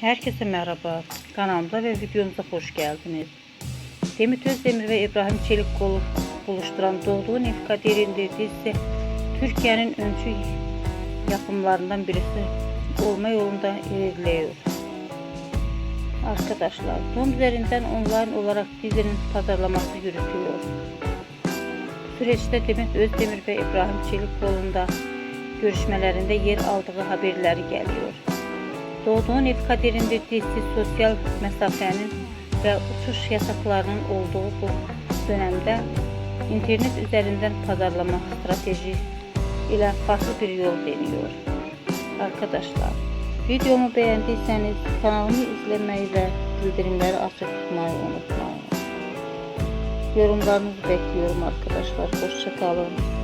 Herkese merhaba. Kanalımıza ve videomuza hoş geldiniz. Demet Özdemir ve İbrahim Çelikkolu buluşturan Doğduğun Ev Kaderinde dizisi Türkiye'nin öncü yapımlarından birisi olma yolunda ilerliyor. Arkadaşlar, Tom üzerinden online olarak dizinin pazarlaması yürütülüyor. Süreçte Demet Özdemir ve İbrahim Çelikkolu'nun da görüşmelerinde yer aldığı haberleri geliyor. Doğduğun ev kaderinde dizisi sosyal mesafenin ve uçuş yasaklarının olduğu bu dönemde internet üzerinden pazarlama strateji ile farklı bir yol deniyor. Arkadaşlar videomu beğendiyseniz kanalımı izlemeyi ve bildirimleri açık tutmayı unutmayın. Yorumlarınızı bekliyorum arkadaşlar. Hoşçakalın.